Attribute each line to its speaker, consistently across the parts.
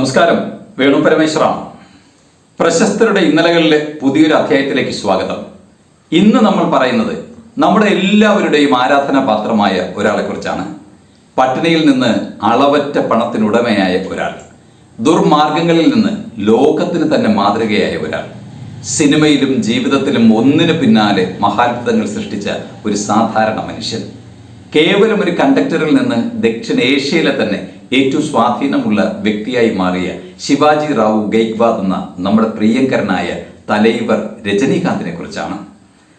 Speaker 1: നമസ്കാരം. വേണു പരമേശ്വര പ്രശസ്തരുടെ ഇന്നലകളിലെ പുതിയൊരു അധ്യായത്തിലേക്ക് സ്വാഗതം. ഇന്ന് നമ്മൾ പറയുന്നത് നമ്മുടെ എല്ലാവരുടെയും ആരാധനാ പാത്രമായ ഒരാളെ കുറിച്ചാണ് പട്ടിണിയിൽ നിന്ന് അളവറ്റ പണത്തിനുടമയായ ഒരാൾ. ദുർമാർഗങ്ങളിൽ നിന്ന് ലോകത്തിന് തന്നെ മാതൃകയായ ഒരാൾ. സിനിമയിലും ജീവിതത്തിലും ഒന്നിനു പിന്നാലെ മഹാത്ഭുതങ്ങൾ സൃഷ്ടിച്ച ഒരു സാധാരണ മനുഷ്യൻ. കേവലം ഒരു കണ്ടക്ടറിൽ നിന്ന് ദക്ഷിണേഷ്യയിലെ തന്നെ ഏറ്റവും സ്വാധീനമുള്ള വ്യക്തിയായി മാറിയ ശിവാജി റാവു ഗെയ്ക്വാദ് എന്ന നമ്മുടെ പ്രിയങ്കരനായ തലൈവർ രജനീകാന്തിനെ കുറിച്ചാണ്.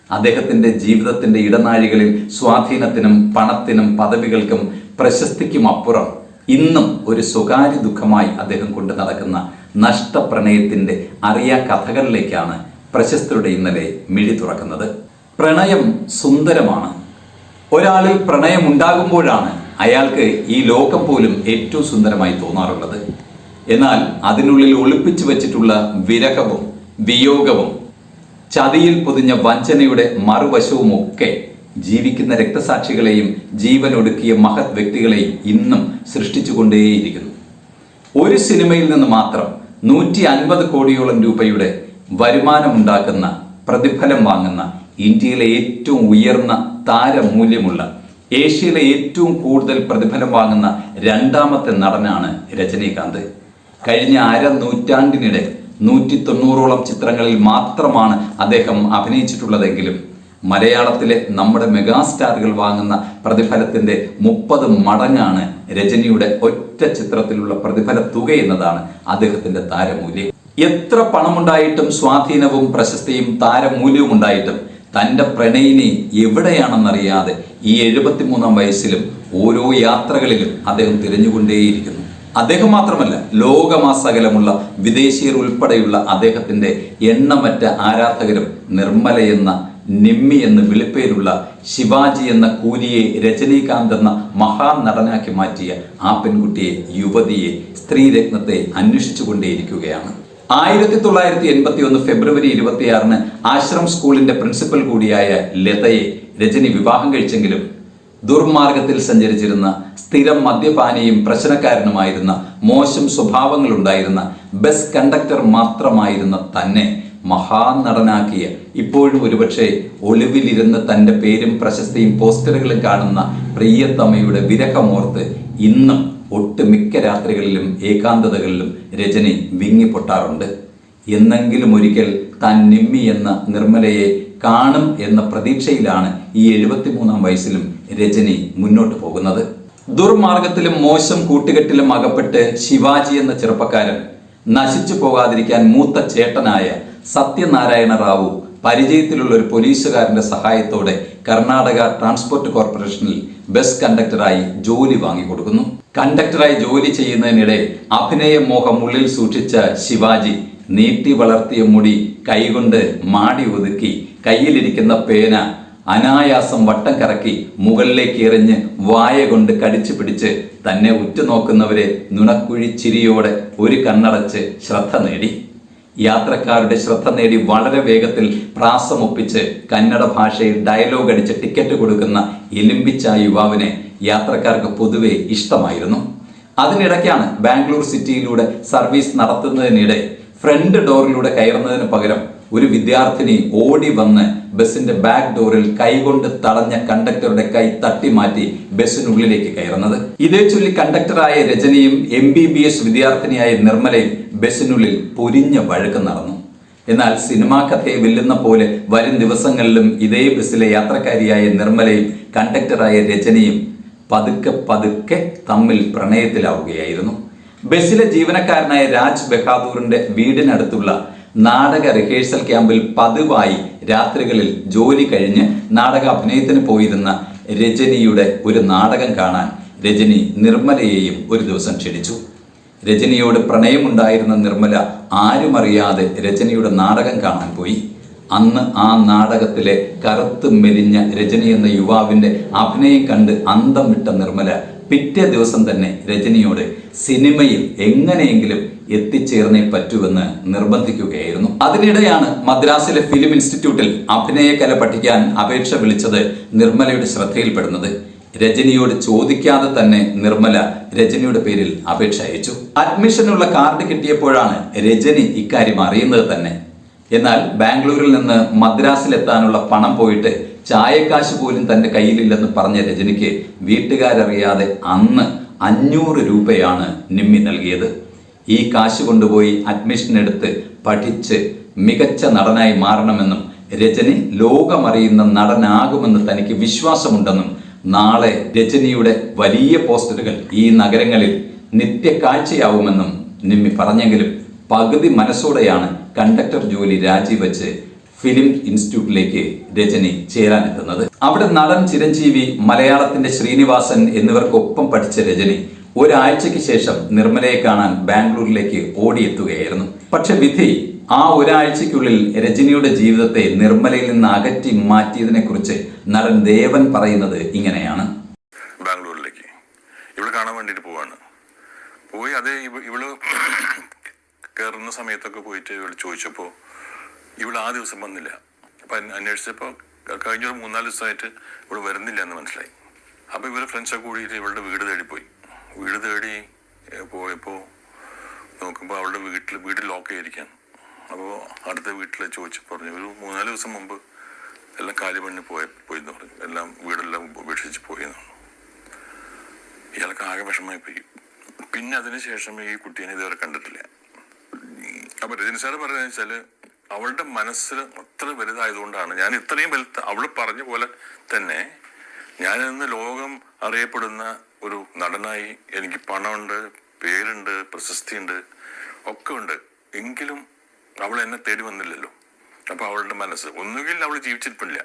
Speaker 1: അദ്ദേഹത്തിന്റെ ജീവിതത്തിന്റെ ഇടനാഴികളിൽ സ്വാധീനത്തിനും പണത്തിനും പദവികൾക്കും പ്രശസ്തിക്കും അപ്പുറം ഇന്നും ഒരു സ്വകാര്യ ദുഃഖമായി അദ്ദേഹം കൊണ്ടു നടക്കുന്ന നഷ്ടപ്രണയത്തിന്റെ അറിയാ കഥകളിലേക്കാണ് പ്രശസ്തരുടെ ഇന്നലെ മിഴി തുറക്കുന്നത്. പ്രണയം സുന്ദരമാണ്. ഒരാളിൽ പ്രണയം ഉണ്ടാകുമ്പോഴാണ് അയാൾക്ക് ഈ ലോകം പോലും ഏറ്റവും സുന്ദരമായി തോന്നാറുള്ളത്. എന്നാൽ അതിനുള്ളിൽ ഒളിപ്പിച്ചു വച്ചിട്ടുള്ള വിരഹവും വിയോഗവും ചതിയിൽ പൊതിഞ്ഞ വഞ്ചനയുടെ മറുവശവുമൊക്കെ ജീവിക്കുന്ന രക്തസാക്ഷികളെയും ജീവൻ ഒടുക്കിയ മഹത് വ്യക്തികളെയും ഇന്നും സൃഷ്ടിച്ചുകൊണ്ടേയിരിക്കുന്നു. ഒരു സിനിമയിൽ നിന്ന് മാത്രം നൂറ്റി അൻപത് കോടിയോളം രൂപയുടെ വരുമാനമുണ്ടാക്കുന്ന പ്രതിഫലം വാങ്ങുന്ന ഇന്ത്യയിലെ ഏറ്റവും ഉയർന്ന താരമൂല്യമുള്ള ഏഷ്യയിലെ ഏറ്റവും കൂടുതൽ പ്രതിഫലം വാങ്ങുന്ന രണ്ടാമത്തെ നടനാണ് രജനീകാന്ത്. കഴിഞ്ഞ അര നൂറ്റാണ്ടിനിടെ നൂറ്റി തൊണ്ണൂറോളം ചിത്രങ്ങളിൽ മാത്രമാണ് അദ്ദേഹം അഭിനയിച്ചിട്ടുള്ളതെങ്കിലും മലയാളത്തിലെ നമ്മുടെ മെഗാസ്റ്റാറുകൾ വാങ്ങുന്ന പ്രതിഫലത്തിന്റെ മുപ്പത് മടങ്ങാണ് രജനിയുടെ ഒറ്റ ചിത്രത്തിലുള്ള പ്രതിഫല തുക എന്നതാണ് അദ്ദേഹത്തിന്റെ താരമൂല്യം. എത്ര പണമുണ്ടായിട്ടും സ്വാധീനവും പ്രശസ്തിയും താരമൂല്യവും ഉണ്ടായിട്ടും തന്റെ പ്രണയിനി എവിടെയാണെന്നറിയാതെ ഈ എഴുപത്തിമൂന്നാം വയസ്സിലും ഓരോ യാത്രകളിലും അദ്ദേഹം തിരഞ്ഞുകൊണ്ടേയിരിക്കുന്നു. അദ്ദേഹം മാത്രമല്ല ലോകമാസകലമുള്ള വിദേശീയർ ഉൾപ്പെടെയുള്ള അദ്ദേഹത്തിന്റെ എണ്ണമറ്റ ആരാധകരും നിർമ്മല എന്ന നിമ്മി എന്ന് വിളിപ്പേരുള്ള ശിവാജി എന്ന കൂലിയെ രജനീകാന്ത് എന്ന മഹാനടനാക്കി മാറ്റിയ ആ പെൺകുട്ടിയെ യുവതിയെ സ്ത്രീരത്നത്തെ അന്വേഷിച്ചുകൊണ്ടേയിരിക്കുകയാണ്. ആയിരത്തി തൊള്ളായിരത്തി എൺപത്തി ഒന്ന് ഫെബ്രുവരി ഇരുപത്തിയാറിന് ആശ്രം സ്കൂളിന്റെ പ്രിൻസിപ്പൽ കൂടിയായ ലതയെ രജനി വിവാഹം കഴിച്ചെങ്കിലും ദുർമാർഗത്തിൽ സഞ്ചരിച്ചിരുന്ന സ്ഥിരം മദ്യപാനിയും പ്രശ്നക്കാരനുമായിരുന്ന മോശം സ്വഭാവങ്ങളുണ്ടായിരുന്ന ബസ് കണ്ടക്ടർ മാത്രമായിരുന്ന തന്നെ മഹാനടനാക്കിയ ഇപ്പോഴും ഒരുപക്ഷെ ഒളിവിലിരുന്ന് തന്റെ പേരും പ്രശസ്തിയും പോസ്റ്ററുകളും കാണുന്ന പ്രിയത്തമ്മയുടെ വിരഹമോർത്ത് ഇന്നും ഒട്ടുമിക്ക രാത്രികളിലും ഏകാന്തതകളിലും രജനി വിങ്ങിപ്പൊട്ടാറുണ്ട്. എന്നെങ്കിലും ഒരിക്കൽ താൻ നിമ്മി എന്ന നിർമ്മലയെ കാണും എന്ന പ്രതീക്ഷയിലാണ് ഈ എഴുപത്തിമൂന്നാം വയസ്സിലും രജനി മുന്നോട്ട് പോകുന്നത്. ദുർമാർഗത്തിലും മോശം കൂട്ടുകെട്ടിലും അകപ്പെട്ട് ശിവാജി എന്ന ചെറുപ്പക്കാരൻ നശിച്ചു പോകാതിരിക്കാൻ മൂത്ത ചേട്ടനായ സത്യനാരായണ റാവു പരിചയത്തിലുള്ള ഒരു പോലീസുകാരന്റെ സഹായത്തോടെ കർണാടക ട്രാൻസ്പോർട്ട് കോർപ്പറേഷനിൽ ബസ് കണ്ടക്ടറായി ജോലി വാങ്ങിക്കൊടുക്കുന്നു. കണ്ടക്ടറായി ജോലി ചെയ്യുന്നതിനിടെ അഭിനയ മോഹം ഉള്ളിൽ സൂക്ഷിച്ച ശിവാജി നീട്ടി വളർത്തിയ മുടി കൈകൊണ്ട് മാടി ഒതുക്കി കയ്യിലിരിക്കുന്ന പേന അനായാസം വട്ടം കറക്കി മുകളിലേക്ക് എറിഞ്ഞ് വായ കൊണ്ട് കടിച്ചു പിടിച്ച് തന്നെ ഉറ്റുനോക്കുന്നവരെ നുണക്കുഴി ചിരിയോടെ ഒരു കണ്ണടച്ച് ശ്രദ്ധ നേടി. യാത്രക്കാരുടെ ശ്രദ്ധ നേടി വളരെ വേഗത്തിൽ പ്രാസമൊപ്പിച്ച് കന്നഡ ഭാഷയിൽ ഡയലോഗ് അടിച്ച് ടിക്കറ്റ് കൊടുക്കുന്ന എലിമ്പിച്ച യുവാവിനെ യാത്രക്കാർക്ക് പൊതുവെ ഇഷ്ടമായിരുന്നു. അതിനിടയ്ക്കാണ് ബാംഗ്ലൂർ സിറ്റിയിലൂടെ സർവീസ് നടത്തുന്നതിനിടെ ഫ്രണ്ട് ഡോറിലൂടെ കയറുന്നതിന് പകരം ഒരു വിദ്യാർത്ഥിനി ഓടി വന്ന് ബസിന്റെ ബാക്ക് ഡോറിൽ കൈകൊണ്ട് തടഞ്ഞ കണ്ടക്ടറുടെ കൈ തട്ടി മാറ്റി ബസ്സിനുള്ളിലേക്ക് കയറുന്നത്. ഇതേ ചൊല്ലി കണ്ടക്ടറായ രജനിയും എം ബി ബി എസ് വിദ്യാർത്ഥിനിയായ നിർമ്മലയും ബസ്സിനുള്ളിൽ പൊരിഞ്ഞ വഴക്ക് നടന്നു. എന്നാൽ സിനിമാ കഥയെ വെല്ലുന്ന പോലെ വരും ദിവസങ്ങളിലും ഇതേ ബസ്സിലെ യാത്രക്കാരിയായ നിർമ്മലയും കണ്ടക്ടറായ രചനയും പതുക്കെ പതുക്കെ തമ്മിൽ പ്രണയത്തിലാവുകയായിരുന്നു. ബസ്സിലെ ജീവനക്കാരനായ രാജ് ബഹാദൂറിന്റെ വീടിനടുത്തുള്ള നാടക റിഹേഴ്സൽ ക്യാമ്പിൽ പതിവായി രാത്രികളിൽ ജോലി കഴിഞ്ഞ് നാടക അഭിനയത്തിന് പോയിരുന്ന രജനിയുടെ ഒരു നാടകം കാണാൻ രജനി നിർമ്മലയെയും ഒരു ദിവസം ക്ഷണിച്ചു. രജനിയോട് പ്രണയമുണ്ടായിരുന്ന നിർമ്മല ആരുമറിയാതെ രജനിയുടെ നാടകം കാണാൻ പോയി. അന്ന് ആ നാടകത്തിലെ കറുത്ത് മെലിഞ്ഞ രജനി എന്ന യുവാവിന്റെ അഭിനയം കണ്ട് അന്തം വിട്ട നിർമ്മല പിറ്റേ ദിവസം തന്നെ രജനിയോട് സിനിമയിൽ എങ്ങനെയെങ്കിലും എത്തിച്ചേർന്നേ പറ്റുമെന്ന് നിർബന്ധിക്കുകയായിരുന്നു. അതിനിടെയാണ് മദ്രാസിലെ ഫിലിം ഇൻസ്റ്റിറ്റ്യൂട്ടിൽ അഭിനയകല പഠിക്കാൻ അപേക്ഷ വിളിച്ചത് നിർമ്മലയുടെ ശ്രദ്ധയിൽപ്പെടുന്നത്. രജനിയോട് ചോദിക്കാതെ തന്നെ നിർമ്മല രജനിയുടെ പേരിൽ അപേക്ഷ അയച്ചു. അഡ്മിഷനുള്ള കാർഡ് കിട്ടിയപ്പോഴാണ് രജനി ഇക്കാര്യം അറിയുന്നത് തന്നെ. എന്നാൽ ബാംഗ്ലൂരിൽ നിന്ന് മദ്രാസിലെത്താനുള്ള പണം പോയിട്ട് ചായക്കാശ് പോലും തന്റെ കയ്യിലില്ലെന്ന് പറഞ്ഞ രജനിക്ക് വീട്ടുകാരറിയാതെ അന്ന് അഞ്ഞൂറ് രൂപയാണ് നിമ്മി നൽകിയത്. ഈ കാശ് കൊണ്ടുപോയി അഡ്മിഷൻ എടുത്ത് പഠിച്ച് മികച്ച നടനായി മാറണമെന്നും രജനി ലോകമറിയുന്ന നടനാകുമെന്ന് തനിക്ക് വിശ്വാസമുണ്ടെന്നും നാളെ രജനിയുടെ വലിയ പോസ്റ്ററുകൾ ഈ നഗരങ്ങളിൽ നിത്യക്കാഴ്ചയാവുമെന്നും നിമ്മി പറഞ്ഞെങ്കിലും പകുതി മനസ്സോടെയാണ് കണ്ടക്ടർ ജോലി രാജിവെച്ച് ഫിലിം ഇൻസ്റ്റിറ്റ്യൂട്ടിലേക്ക് രജനി ചേരാനെത്തുന്നത്. അവിടെ നടൻ ചിരഞ്ജീവി മലയാളത്തിന്റെ ശ്രീനിവാസൻ എന്നിവർക്കൊപ്പം പഠിച്ച രജനി ഒരാഴ്ചയ്ക്ക് ശേഷം നിർമ്മലയെ കാണാൻ ബാംഗ്ലൂരിലേക്ക് ഓടിയെത്തുകയായിരുന്നു. പക്ഷെ വിധി ആ ഒരാഴ്ചയ്ക്കുള്ളിൽ രജനിയുടെ ജീവിതത്തെ നിർമ്മലയിൽ നിന്ന് അകറ്റി മാറ്റിയതിനെ കുറിച്ച് നടൻ ദേവൻ പറയുന്നത് ഇങ്ങനെയാണ്.
Speaker 2: ബാംഗ്ലൂരിലേക്ക്. ഇവിടെ കാണാൻ വേണ്ടിയിട്ട് പോവാണ്. പോയി അതേ ഇവൾ കയറുന്ന സമയത്തൊക്കെ പോയിട്ട് ഇവൾ ചോദിച്ചപ്പോൾ ഇവൾ ആ ദിവസം വന്നില്ല. അപ്പൊ അന്വേഷിച്ചപ്പോ കഴിഞ്ഞ ഒരു മൂന്നാൽ ദിവസമായിട്ട് ഇവിടെ വരുന്നില്ല എന്ന് മനസ്സിലായി. അപ്പൊ ഇവർ ഫ്രണ്ട്സൊക്കെ കൂടിയിട്ട് ഇവളുടെ വീട് തേടി പോയി വീട് തേടി പോയപ്പോൾ പോയപ്പോ നോക്കുമ്പോൾ അവളുടെ വീട്ടിൽ വീട് ലോക്ക് ചെയ്തിരിക്കുകയാണ് അപ്പോൾ അടുത്ത വീട്ടിലെ ചോദിച്ചു പറഞ്ഞു ഒരു മൂന്നാൽ ദിവസം മുമ്പ് എല്ലാം കാലി പണി പോയ പോയി എന്ന് പറഞ്ഞു. എല്ലാം വീടെല്ലാം ഉപേക്ഷിച്ച് പോയി എന്ന് പറഞ്ഞു. ഇയാൾക്ക് ആകെ വിഷമമായി പോയി പിന്നെ അതിനുശേഷം ഈ കുട്ടീനെ ഇതുവരെ കണ്ടിട്ടില്ല. അപ്പൊ രജനി സാറ് പറയുന്നത് വെച്ചാൽ അവളുടെ മനസ്സ് അത്ര വലുതായതുകൊണ്ടാണ്. ഞാൻ ഇത്രയും വലുത്ത അവൾ പറഞ്ഞ പോലെ തന്നെ ഞാൻ ഇന്ന് ലോകം അറിയപ്പെടുന്ന ഒരു നടനായി എനിക്ക് പണമുണ്ട് പേരുണ്ട് പ്രശസ്തിയുണ്ട് ഒക്കെ ഉണ്ട്. എങ്കിലും അവൾ എന്നെ തേടി വന്നില്ലല്ലോ. അപ്പോൾ അവളുടെ മനസ്സ്. ഒന്നുകിൽ അവൾ ജീവിച്ചിരിപ്പില്ല.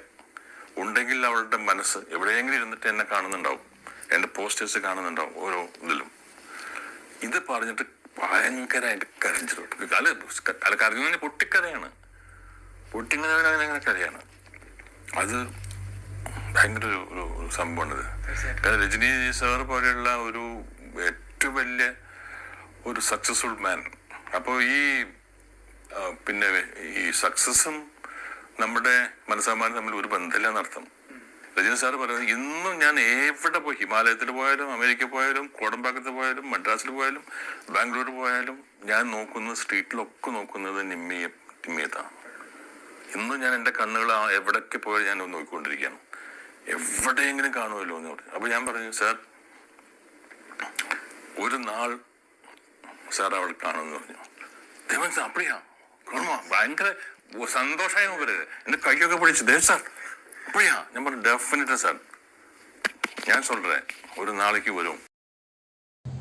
Speaker 2: ഉണ്ടെങ്കിൽ അവളുടെ മനസ്സ് എവിടെയെങ്കിലും ഇരുന്നിട്ട് എന്നെ കാണുന്നുണ്ടാവും. എന്റെ പോസ്റ്റേഴ്സ് കാണുന്നുണ്ടാവും ഓരോ ഇതിലും. ഇത് പറഞ്ഞിട്ട് ഭയങ്കരമായിട്ട് കരഞ്ഞിട്ട് അല്ല അല്ല കരഞ്ഞു പൊട്ടിക്കരയാണ് പൊട്ടിങ്ങനെ അങ്ങനെ കരയാണ് അത് ഭയങ്കര ഒരു ഒരു സംഭവമാണ് സംഭവമാണിത്. കാരണം രജനി സാർ പോലെയുള്ള ഒരു ഏറ്റവും വലിയ ഒരു സക്സസ്ഫുൾ മാൻ അപ്പോൾ ഈ പിന്നെ ഈ സക്സസും നമ്മുടെ മനസ്സമാനം തമ്മിൽ ഒരു ബന്ധമില്ല എന്നർത്ഥം. രജനി സാറ് പറയുന്നത് ഇന്നും ഞാൻ എവിടെ പോയി? ഹിമാലയത്തിൽ പോയാലും അമേരിക്ക പോയാലും കോടമ്പാക്കത്ത് പോയാലും മദ്രാസിൽ പോയാലും ബാംഗ്ലൂർ പോയാലും ഞാൻ നോക്കുന്നത് സ്ട്രീറ്റിലൊക്കെ നോക്കുന്നത് നിമ്മിയെ നിമ്മിയത്താണ് ഇന്നും ഞാൻ എന്റെ കണ്ണുകൾ എവിടൊക്കെ പോയാലും ഞാൻ നോക്കിക്കൊണ്ടിരിക്കുകയാണ്. എവിടെയെങ്കിലും കാണുമല്ലോ എന്ന് പറഞ്ഞു. അപ്പോൾ ഞാൻ പറഞ്ഞു സാർ ഒരു നാൾ സാർ അവൾ കാണുമെന്ന് പറഞ്ഞു. ദൈവം സാർ അപ്പടിയാ കാണുമോ ഭയങ്കര സന്തോഷമായി നോക്കരുത് എന്റെ കൈയൊക്കെ പിടിച്ച് ദേവ് സാർ അപ്പടിയാ ഞാൻ പറഞ്ഞു ഡെഫിനറ്റ് സാർ ഞാൻ சொல்றேன் ഒരു നാളേക്ക് വരും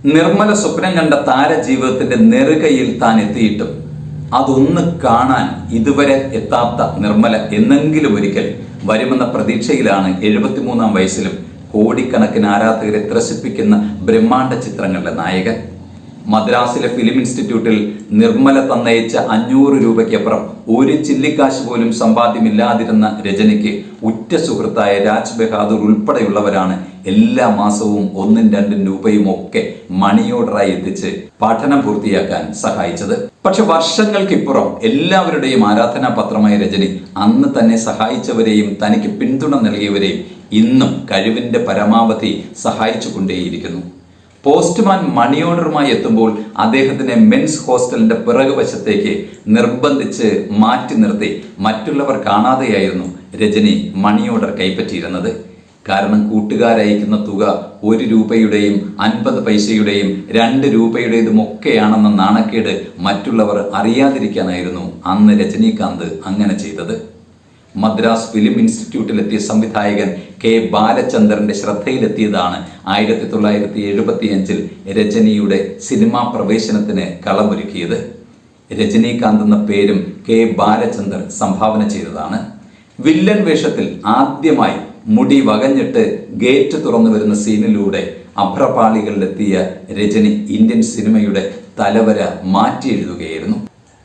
Speaker 1: നിർമ്മല സ്വപ്നം കണ്ട താരജീവിതത്തിന്റെ നെറുകയിൽ താൻ എത്തിയിട്ടും അതൊന്ന് കാണാൻ ഇതുവരെ എത്താത്ത നിർമ്മല എന്നെങ്കിലും ഒരിക്കൽ വരുമെന്ന പ്രതീക്ഷയിലാണ് എഴുപത്തിമൂന്നാം വയസ്സിലും കോടിക്കണക്കിന് ആരാധകരെ ത്രസിപ്പിക്കുന്ന ബ്രഹ്മാണ്ഡ ചിത്രങ്ങളുടെ നായകൻ മദ്രാസിലെ ഫിലിം ഇൻസ്റ്റിറ്റ്യൂട്ടിൽ നിർമ്മല തന്നയിച്ച അഞ്ഞൂറ് രൂപയ്ക്കപ്പുറം ഒരു ചില്ലിക്കാശ് പോലും സമ്പാദ്യമില്ലാതിരുന്ന രജനിക്ക് ഉറ്റ സുഹൃത്തായ രാജ് ബഹാദൂർ ഉൾപ്പെടെയുള്ളവരാണ് എല്ലാ മാസവും ഒന്നും രണ്ടും രൂപയും ഒക്കെ മണി ഓർഡറായി എത്തിച്ച് പഠനം പൂർത്തിയാക്കാൻ സഹായിച്ചത്. പക്ഷെ വർഷങ്ങൾക്കിപ്പുറം എല്ലാവരുടെയും ആരാധനാ പത്രമായ രജനി അന്ന് തന്നെ സഹായിച്ചവരെയും തനിക്ക് പിന്തുണ നൽകിയവരെയും ഇന്നും കഴിവിന്റെ പരമാവധി സഹായിച്ചു കൊണ്ടേയിരിക്കുന്നു പോസ്റ്റ്മാൻ മണി ഓർഡറുമായി എത്തുമ്പോൾ അദ്ദേഹത്തിനെ മെൻസ് ഹോസ്റ്റലിന്റെ പിറകു വശത്തേക്ക് നിർബന്ധിച്ച് മാറ്റി നിർത്തി. മറ്റുള്ളവർ കാണാതെയായിരുന്നു രജനി മണി ഓർഡർ കൈപ്പറ്റിയിരുന്നത്. കാരണം കൂട്ടുകാരയക്കുന്ന തുക ഒരു രൂപയുടെയും അൻപത് പൈസയുടെയും രണ്ട് രൂപയുടേതും ഒക്കെയാണെന്ന നാണക്കേട് മറ്റുള്ളവർ അറിയാതിരിക്കാനായിരുന്നു അന്ന് രജനീകാന്ത് അങ്ങനെ ചെയ്തത്. മദ്രാസ് ഫിലിം ഇൻസ്റ്റിറ്റ്യൂട്ടിലെത്തിയ സംവിധായകൻ കെ ബാലചന്ദ്രന്റെ ശ്രദ്ധയിലെത്തിയതാണ് ആയിരത്തി തൊള്ളായിരത്തി എഴുപത്തിയഞ്ചിൽ രജനിയുടെ സിനിമാ പ്രവേശനത്തിന് കളമൊരുക്കിയത്. രജനീകാന്ത് എന്ന പേരും കെ ബാലചന്ദ്രൻ സംഭാവന ചെയ്തതാണ്. വില്ലൻ വേഷത്തിൽ ആദ്യമായി മുടി വകഞ്ഞിട്ട് ഗേറ്റ് തുറന്നു വരുന്ന സീനിലൂടെ അഭ്രപാളികളിലെത്തിയ രജനി ഇന്ത്യൻ സിനിമയുടെ തലവര മാറ്റിയെഴുതുകയായിരുന്നു.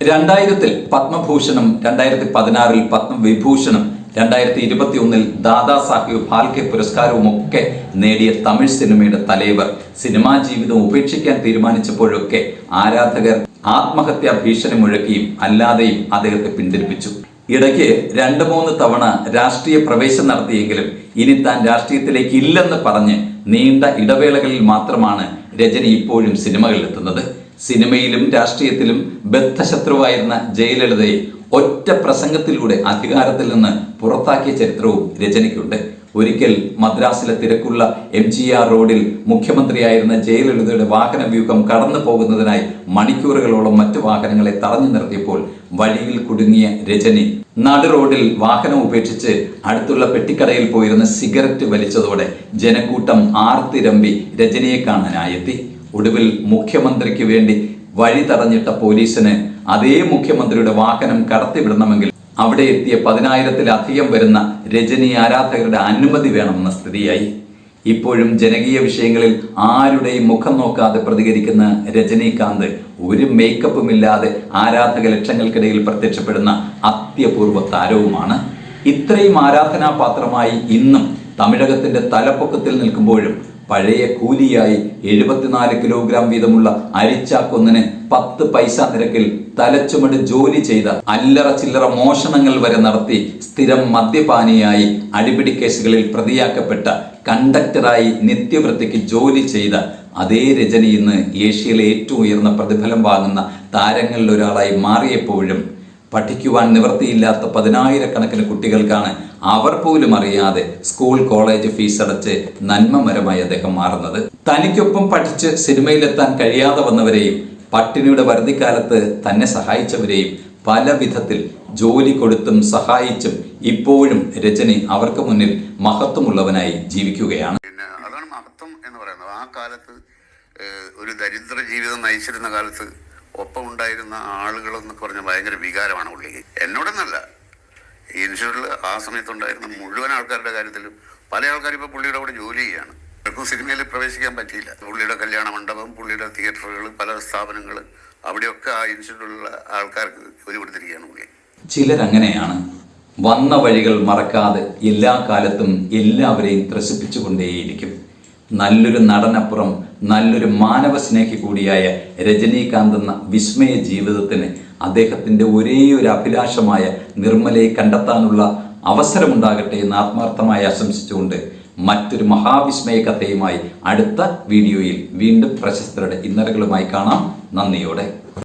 Speaker 1: രണ്ടായിരത്തിൽ പത്മഭൂഷണും രണ്ടായിരത്തി പതിനാറിൽ പത്മവിഭൂഷണും രണ്ടായിരത്തി ഇരുപത്തി ഒന്നിൽ ദാദാ സാഹിബ് ഫാൽക്കെ പുരസ്കാരവും ഒക്കെ നേടിയ തമിഴ് സിനിമയുടെ തലൈവർ. സിനിമാ ജീവിതം ഉപേക്ഷിക്കാൻ തീരുമാനിച്ചപ്പോഴൊക്കെ ആരാധകർ ആത്മഹത്യാ ഭീഷണി മുഴക്കിയും അല്ലാതെയും അദ്ദേഹത്തെ പിന്തിരിപ്പിച്ചു. ഇടയ്ക്ക് രണ്ട് മൂന്ന് തവണ രാഷ്ട്രീയ പ്രവേശം നടത്തിയെങ്കിലും ഇനി താൻ രാഷ്ട്രീയത്തിലേക്ക് ഇല്ലെന്ന് പറഞ്ഞ് നീണ്ട ഇടവേളകളിൽ മാത്രമാണ് രജനി ഇപ്പോഴും സിനിമകളിൽ എത്തുന്നത് സിനിമയിലും രാഷ്ട്രീയത്തിലും ബദ്ധശത്രുവായിരുന്ന ജയലളിതയെ ഒറ്റ പ്രസംഗത്തിലൂടെ അധികാരത്തിൽ നിന്ന് പുറത്താക്കിയ ചരിത്രവും രചനയ്ക്കുണ്ട്. ഒരിക്കൽ മദ്രാസിലെ തിരക്കുള്ള എം ജി ആർ റോഡിൽ മുഖ്യമന്ത്രിയായിരുന്ന ജയലളിതയുടെ വാഹന വ്യൂഹം കടന്നു പോകുന്നതിനായി മണിക്കൂറുകളോളം മറ്റു വാഹനങ്ങളെ തടഞ്ഞു നിർത്തിയപ്പോൾ വഴിയിൽ കുടുങ്ങിയ രജനി നടു റോഡിൽ വാഹനം ഉപേക്ഷിച്ച് അടുത്തുള്ള പെട്ടിക്കടയിൽ പോയിരുന്ന സിഗരറ്റ് വലിച്ചതോടെ ജനക്കൂട്ടം ആർത്തിരമ്പി രജനിയെ കാണാനായെത്തി. ഒടുവിൽ മുഖ്യമന്ത്രിക്ക് വേണ്ടി വഴി തടഞ്ഞിട്ട പോലീസിന് അതേ മുഖ്യമന്ത്രിയുടെ വാഹനം കടത്തിവിടണമെങ്കിൽ അവിടെ എത്തിയ പതിനായിരത്തിലധികം വരുന്ന രജനി ആരാധകരുടെ അനുമതി വേണമെന്ന സ്ഥിതിയായി. ഇപ്പോഴും ജനകീയ വിഷയങ്ങളിൽ ആരുടെയും മുഖം നോക്കാതെ പ്രതികരിക്കുന്ന രജനീകാന്ത് ഒരു മേക്കപ്പും ഇല്ലാതെ ആരാധക ലക്ഷങ്ങൾക്കിടയിൽ പ്രത്യക്ഷപ്പെടുന്ന അത്യപൂർവ താരവുമാണ്. ഇത്രയും ആരാധനാപാത്രമായി ഇന്നും തമിഴകത്തിന്റെ തലപ്പൊക്കത്തിൽ നിൽക്കുമ്പോഴും പഴയ കൂലിയായി എഴുപത്തിനാല് കിലോഗ്രാം വീതമുള്ള അരിച്ചാക്കൊന്നിന് പത്ത് പൈസ നിരക്കിൽ തലച്ചുമട് ജോലി ചെയ്ത അല്ലറ ചില്ലറ മോഷണങ്ങൾ വരെ നടത്തി സ്ഥിരം മദ്യപാനിയായി അടിപിടി കേസുകളിൽ പ്രതിയാക്കപ്പെട്ട കണ്ടക്ടറായി നിത്യവൃത്തിക്ക് ജോലി ചെയ്ത അതേ രജനി ഇന്ന് ഏഷ്യയിലെ ഏറ്റവും ഉയർന്ന പ്രതിഫലം വാങ്ങുന്ന താരങ്ങളിൽ ഒരാളായി മാറിയപ്പോഴും പഠിക്കുവാൻ നിവൃത്തിയില്ലാത്ത പതിനായിരക്കണക്കിന് കുട്ടികൾക്കാണ് അവർ പോലും അറിയാതെ സ്കൂൾ കോളേജ് ഫീസ് അടച്ച് നന്മമരമായി അദ്ദേഹം മാറുന്നത്. തനിക്കൊപ്പം പഠിച്ച് സിനിമയിലെത്താൻ കഴിയാതെ വന്നവരെയും പട്ടിണിയുടെ വറുതിക്കാലത്ത് തന്നെ സഹായിച്ചവരെയും പല വിധത്തിൽ ജോലി കൊടുത്തും സഹായിച്ചും ഇപ്പോഴും രജനി അവർക്ക് മുന്നിൽ മഹത്വമുള്ളവനായി ജീവിക്കുകയാണ്.
Speaker 3: പിന്നെ അതാണ് മഹത്വം എന്ന് പറയുന്നത്. ആ കാലത്ത് ഒരു ദരിദ്ര ജീവിതം നയിച്ചിരുന്ന കാലത്ത് ഒപ്പം ഉണ്ടായിരുന്ന ആളുകൾ എന്നൊക്കെ പറഞ്ഞാൽ ഭയങ്കര വികാരമാണ് പുള്ളിക്ക് എന്നോടൊന്നല്ല. ഇൻസ്റ്റിറ്റ്യൂട്ടിൽ ആ സമയത്തുണ്ടായിരുന്ന മുഴുവൻ ആൾക്കാരുടെ കാര്യത്തിലും പല ആൾക്കാരും ഇപ്പോൾ പുള്ളിയുടെ കൂടെ ജോലി ചെയ്യാണ്. ആർക്കും സിനിമയിൽ പ്രവേശിക്കാൻ പറ്റിയില്ല. പുള്ളിയുടെ കല്യാണ മണ്ഡപം പുള്ളിയുടെ തിയേറ്ററുകൾ പല സ്ഥാപനങ്ങൾ അവിടെയൊക്കെ ആ ഇൻസ്റ്റിറ്റ്യൂട്ടിലുള്ള ആൾക്കാർക്ക് ജോലി കൊടുത്തിരിക്കുകയാണ് പുള്ളി.
Speaker 1: ചിലരങ്ങനെയാണ്. വന്ന വഴികൾ മറക്കാതെ എല്ലാ കാലത്തും എല്ലാവരെയും ത്രസിപ്പിച്ചുകൊണ്ടേയിരിക്കും. നല്ലൊരു നടനപ്പുറം നല്ലൊരു മാനവ സ്നേഹി കൂടിയായ രജനീകാന്ത് എന്ന വിസ്മയ ജീവിതത്തിന് അദ്ദേഹത്തിന്റെ ഒരേ ഒരു അഭിലാഷമായ നിർമ്മലയെ കണ്ടെത്താനുള്ള അവസരമുണ്ടാകട്ടെ എന്ന് ആത്മാർത്ഥമായി ആശംസിച്ചുകൊണ്ട് മറ്റൊരു മഹാവിസ്മയ കഥയുമായി അടുത്ത വീഡിയോയിൽ വീണ്ടും പ്രശസ്തരുടെ ഇന്നലകളുമായി കാണാം. നന്ദിയോടെ.